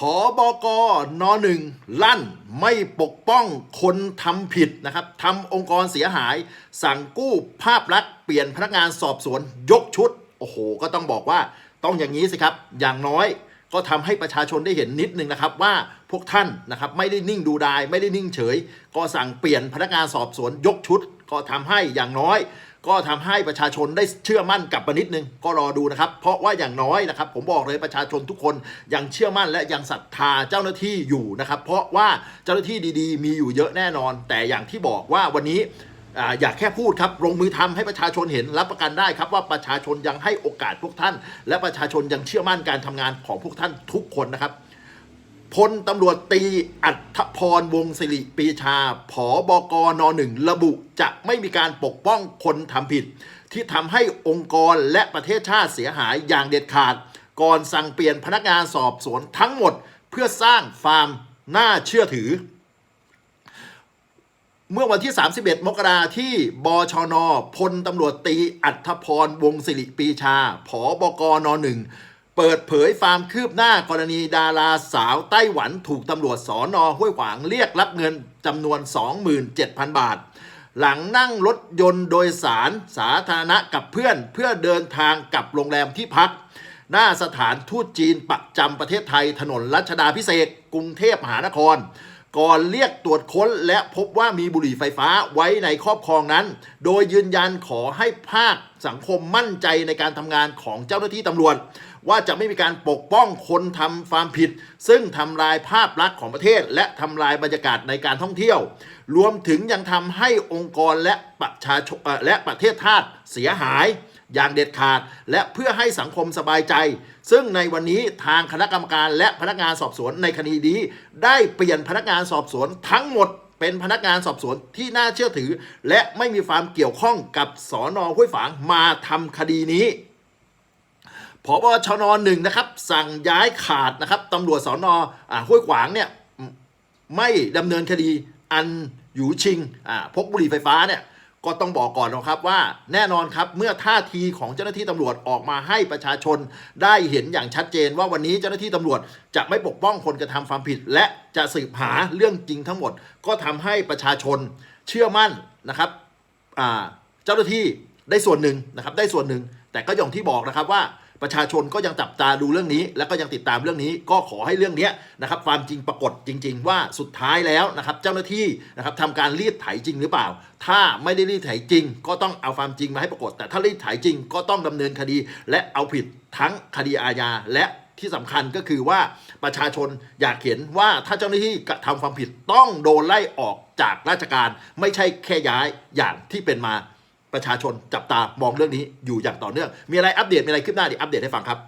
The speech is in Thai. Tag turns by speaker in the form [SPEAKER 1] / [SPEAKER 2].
[SPEAKER 1] ผอบกนหนึ่งลั่นไม่ปกป้องคนทำผิดนะครับทำองค์กรเสียหาย สั่งกู้ภาพลักษณ์เปลี่ยนพนักงานสอบสวนยกชุด โอ้โห ก็ต้องบอกว่าต้องอย่างนี้สิครับ อย่างน้อยก็ทำให้ประชาชนได้เห็นนิดนึงนะครับว่าพวกท่านนะครับไม่ได้นิ่งดูดาย ไม่ได้นิ่งเฉย ก็สั่งเปลี่ยนพนักงานสอบสวนยกชุด ก็ทำให้อย่างน้อย ก็ทำให้ประชาชนได้เชื่อมั่นกลับมานิดนึงก็รอดูนะครับ เพราะว่าอย่างน้อยนะครับ ผมบอกเลยประชาชนทุกคนยังเชื่อมั่นและยังศรัทธาเจ้าหน้าที่อยู่นะครับ เพราะว่าเจ้าหน้าที่ดีๆ มีอยู่เยอะแน่นอน แต่อย่างที่บอกว่าวันนี้อ่าอยากแค่พูดครับลงมือทำให้ประชาชนเห็นรับประกันได้ครับว่าประชาชนยังให้โอกาสพวกท่าน และประชาชนยังเชื่อมั่นการทำงานของพวกท่านทุกคนนะครับ พลตำรวจตีอัธพรวงศิริปีชา ผอบกนหนึ่งระบุจะไม่มีการปกป้องคนทำผิด ที่ทำให้องค์กรและประเทศชาติเสียหายอย่างเด็ดขาด ก่อนสั่งเปลี่ยนพนักงานสอบสวนทั้งหมด เพื่อสร้างฟาร์มน่าเชื่อถือ เมื่อวันที่ 31 มกราที่บชน พลตำรวจตีอัธพรวงศิริปีชา ผอบกนหนึ่ง เปิดเผยฟาร์มคืบหน้ากรณีดาราสาวไต้หวันถูกตำรวจสอนอห้วยขวางเรียกรับเงินจำนวน 27,000 บาท หลังนั่งรถยนต์โดยสารสาธารณะกับเพื่อนเพื่อเดินทางกลับโรงแรมที่พัก หน้าสถานทูตจีนประจำประเทศไทยถนนรัชดาพิเศษกรุงเทพมหานคร ก่อนเรียกตรวจค้นและพบว่ามีบุหรี่ไฟฟ้าไว้ในครอบครองนั้น โดยยืนยันขอให้ภาคสังคมมั่นใจในการทำงานของเจ้าหน้าที่ตำรวจ ว่าจะไม่มีการปกป้องคนทำความผิด ซึ่งทำลายภาพลักษณ์ของประเทศ และทำลายบรรยากาศในการท่องเที่ยว รวมถึงยังทำให้องค์กรและประชาชนและประเทศชาติเสียหาย อย่างเด็ดขาด และเพื่อให้สังคมสบายใจ ซึ่งในวันนี้ทางคณะกรรมการและพนักงานสอบสวนในคดีนี้ ได้เปลี่ยนพนักงานสอบสวนทั้งหมดเป็นพนักงานสอบสวนที่น่าเชื่อถือ และไม่มีความเกี่ยวข้องกับสอนอห้วยฝางมาทำคดีนี้พบชนหนึ่งนะครับ สั่งย้ายขาดนะครับตำรวจสอนอห้วยขวางเนี่ยไม่ดำเนินคดีอันหยูชิงพกบุหรี่ไฟฟ้าเนี่ย ก็ต้องบอกก่อนนะครับว่าแน่นอนครับเมื่อท่าทีของเจ้าหน้าที่ตำรวจออกมาให้ประชาชน ได้เห็นอย่างชัดเจนว่าวันนี้เจ้าหน้าที่ตำรวจจะไม่ปกป้องคนกระทำความผิด และจะสืบหาเรื่องจริงทั้งหมด ก็ทำให้ประชาชนเชื่อมั่นนะครับเจ้าหน้าที่ได้ส่วนหนึ่งนะครับได้ส่วนหนึ่ง แต่ก็อย่างที่บอกนะครับว่า ประชาชนก็ยังจับตาดูเรื่องนี้ แล้วก็ยังติดตามเรื่องนี้ก็ขอให้เรื่องนี้นะครับความจริงปรากฏจริง ๆ ว่าสุดท้ายแล้วนะครับเจ้าหน้าที่นะครับทำการรีดไถจริงหรือเปล่า ถ้าไม่ได้รีดไถจริง ก็ต้องเอาความจริงมาให้ปรากฏ แต่ถ้ารีดไถจริงก็ต้องดำเนินคดี และเอาผิดทั้งคดีอาญาและที่สำคัญก็คือว่าประชาชนอยากเห็นว่าถ้าเจ้าหน้าที่กระทำความผิดต้องโดนไล่ออกจากราชการ ไม่ใช่แค่ย้ายอย่างที่เป็นมา ประชาชนจับตามองเรื่องนี้อยู่อย่างต่อเนื่อง มีอะไรอัปเดตมีอะไรขึ้นหน้าเดี๋ยวอัปเดตให้ฟังครับ